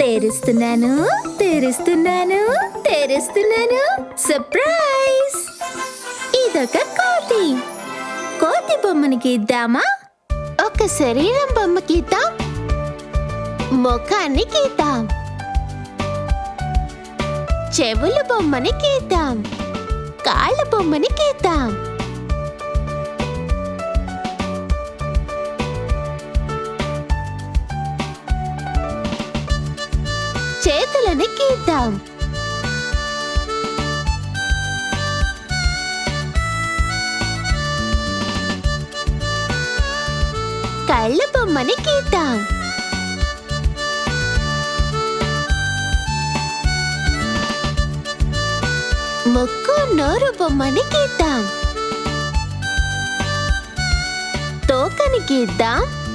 తెరుస్తున్నాను తెరుస్తున్నాను తెరుస్తున్నాను. Surprise ఇదొక కోతి. కోతి బొమ్మని గీద్దామా ఒక శరీరం బొమ్మ గీద్దాం ముఖాన్ని గీద్దాం. చెవుల బొమ్మని గీద్దాం. కాళ్ళ బొమ్మని గీద్దాం. చేతులని గీద్దాం. కళ్ళ బొమ్మని గీద్దాం. ముక్కు నోరు బొమ్మని గీద్దాం. తోకని గీద్దాం.